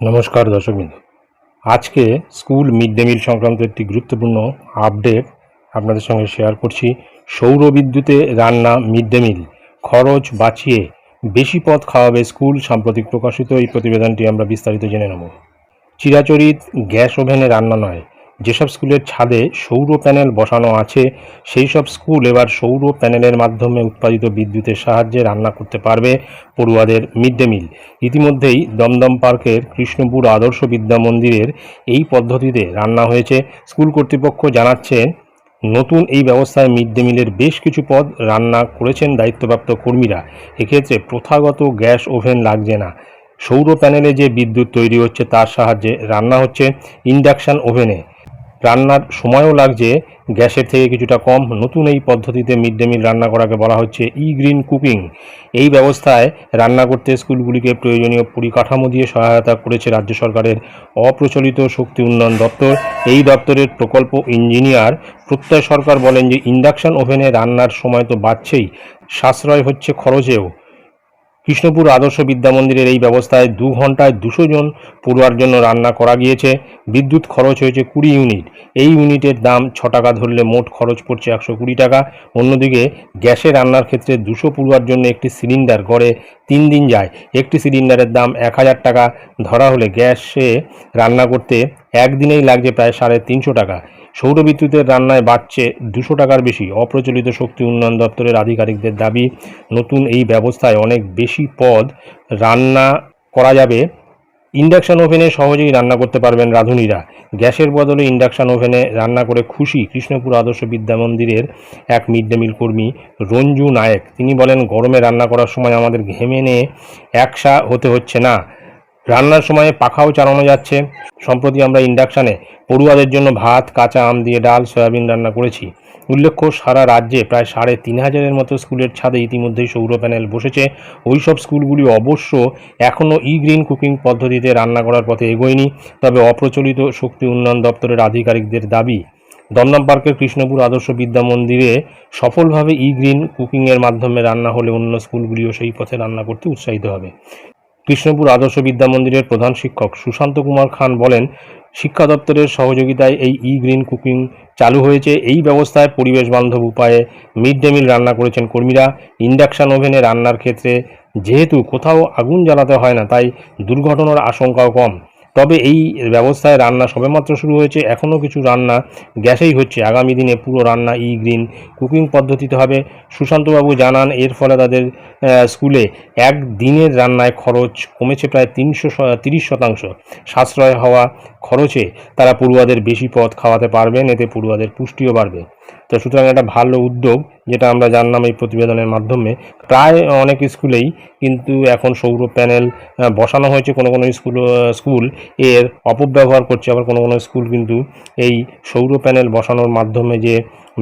নমস্কার দর্শকবৃন্দ। আজকে স্কুল মিড ডে মিল সংক্রান্ত একটি গুরুত্বপূর্ণ আপডেট আপনাদের সঙ্গে শেয়ার করছি। সৌর বিদ্যুতে রান্না মিড ডে মিল, খরচ বাঁচিয়ে বেশি পথ খাওয়াবে স্কুল সাম্প্রতিক প্রকাশিত এই প্রতিবেদনটি আমরা বিস্তারিত জেনে নেব। চিরাচরিত গ্যাস ওভেনে রান্না নয় যেসব স্কুলের ছাদে সৌর প্যানেল বসানো আছে সেই সব স্কুল এবার সৌর প্যানেলের মাধ্যমে উৎপাদিত বিদ্যুতের সাহায্যে রান্না করতে পারবে পড়ুয়াদের মিড ডে মিল। ইতিমধ্যেই দমদম পার্কের কৃষ্ণপুর আদর্শ বিদ্যা মন্দিরের এই পদ্ধতিতে রান্না হয়েছে। স্কুল কর্তৃপক্ষ জানাচ্ছেন, নতুন এই ব্যবস্থায় মিড ডে মিলের বেশ কিছু পদ রান্না করেছেন দায়িত্বপ্রাপ্ত কর্মীরা। এক্ষেত্রে প্রথাগত গ্যাস ওভেন লাগছে না। সৌর প্যানেলে যে বিদ্যুৎ তৈরি হচ্ছে তার সাহায্যে রান্না হচ্ছে ইন্ডাকশান ওভেনে। রান্নার সময়ও লাগছে। গ্যাসের থেকে কিছুটা কম। নতুন এই পদ্ধতিতে মিড ডে মিল রান্না করাকে বলা হচ্ছে ই গ্রিন কুকিং। এই ব্যবস্থায় রান্না করতে স্কুলগুলিকে প্রয়োজনীয় পরিকাঠামো দিয়ে সহায়তা করেছে রাজ্য সরকারের অপ্রচলিত শক্তি উন্নয়ন দপ্তর। এই দপ্তরের প্রকল্প ইঞ্জিনিয়ার প্রত্যয় সরকার বলেন যে, ইন্ডাকশন ওভেনে রান্নার সময় তো বাড়ছেই। সাশ্রয় হচ্ছে খরচেও। কৃষ্ণপুর আদর্শ বিদ্যা মন্দিরের এই ব্যবস্থায় দু ঘন্টায় দুশো জন পড়ুয়ার জন্য রান্না করা গিয়েছে। বিদ্যুৎ খরচ হয়েছে কুড়ি ইউনিট। এই ইউনিটের দাম ছ টাকা ধরলে মোট খরচ পড়ছে একশো কুড়ি টাকা। অন্যদিকে গ্যাসে রান্নার ক্ষেত্রে দুশো পড়ুয়ার জন্য একটি সিলিন্ডার গড়ে তিন দিন যায়। একটি সিলিন্ডারের দাম এক হাজার টাকা। ধরা হলে গ্যাসে রান্না করতে একদিনেই লাগছে প্রায় সাড়ে তিনশো টাকা। সৌর বিদ্যুতের রান্নায় বাড়ছে দুশো টাকার বেশি। অপ্রচলিত শক্তি উন্নয়ন দপ্তরের আধিকারিকদের দাবি, নতুন এই ব্যবস্থায় অনেক বেশি পদ রান্না করা যাবে ইন্ডাকশন ওভেনে সহজেই রান্না করতে পারবেন রাঁধুনিরা। গ্যাসের বদলে ইন্ডাকশান ওভেনে রান্না করে খুশি কৃষ্ণপুর আদর্শ বিদ্যা মন্দিরের এক মিড ডে মিল কর্মী রঞ্জু নায়েক। তিনি বলেন, গরমে রান্না করার সময় আমাদের ঘেমে নিয়ে একসা হতে হচ্ছে না। রান্নার সময় পাখাও চালানো যাচ্ছে। সম্প্রতি আমরা ইন্ডাকশানে পড়ুয়াদের জন্য ভাত, কাঁচা আম দিয়ে ডাল, সয়াবিন রান্না করেছি। উল্লেখ্য, সারা রাজ্যে প্রায় সাড়ে তিন হাজারের মতো স্কুলের ছাদে ইতিমধ্যেই সৌর প্যানেল বসেছে। ওই সব স্কুলগুলি অবশ্য এখনও ই গ্রিন কুকিং পদ্ধতিতে রান্না করার পথে এগোয়নি, তবে অপ্রচলিত শক্তি উন্নয়ন দপ্তরের আধিকারিকদের দাবি, দমদম পার্কের কৃষ্ণপুর আদর্শ বিদ্যা মন্দিরে সফলভাবে ই গ্রিন কুকিংয়ের মাধ্যমে রান্না হলে অন্য স্কুলগুলিও সেই পথে রান্না করতে উৎসাহিত হবে। কৃষ্ণপুর আদর্শ বিদ্যা মন্দিরের প্রধান শিক্ষক সুশান্ত কুমার খান বলেন, শিক্ষা দপ্তরের সহযোগিতায় এই ই গ্রিন কুকিং চালু হয়েছে। এই ব্যবস্থায় পরিবেশ বান্ধব উপায়ে মিড ডে মিল রান্না করেছেন কর্মীরা। ইন্ডাকশান ওভেনে রান্নার ক্ষেত্রে যেহেতু কোথাও আগুন জ্বালাতে হয় না, তাই দুর্ঘটনার আশঙ্কাও কম। তবে এই ব্যবস্থায় রান্না সবেমাত্র শুরু হয়েছে, এখনও কিছু রান্না গ্যাসেই হচ্ছে। আগামী দিনে পুরো রান্না ই গ্রিন কুকিং পদ্ধতিতে হবে। সুশান্তবাবু জানান, এর ফলে তাদের স্কুলে এক দিনের রান্নায় খরচ কমেছে প্রায় তিনশো তিরিশ শতাংশ। সাশ্রয় হওয়া খরচে তারা পড়ুয়াদের বেশি পথ খাওয়াতে পারবেন, এতে পড়ুয়াদের পুষ্টিও বাড়বে। তো সুতরাং একটা ভালো উদ্যোগ যেটা আমরা জানলাম এই প্রতিবেদনের মাধ্যমে। প্রায় অনেক স্কুলেই কিন্তু এখন সৌর প্যানেল বসানো হয়েছে। কোনো কোনো স্কুল স্কুলের অপব্যবহার করছে। আবার কোনো কোনো স্কুল কিন্তু এই সৌর প্যানেল বসানোর মাধ্যমে যে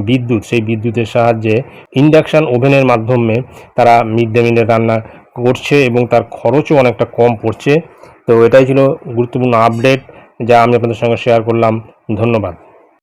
বিদ্যুৎ, সেই বিদ্যুতের সাহায্যে ইন্ডাকশান ওভেনের মাধ্যমে তারা মিড ডে মিলের রান্না করছে এবং তার খরচও অনেকটা কম পড়ছে। তো এটাই ছিল গুরুত্বপূর্ণ আপডেট, যা আমি আপনাদের সঙ্গে শেয়ার করলাম। ধন্যবাদ।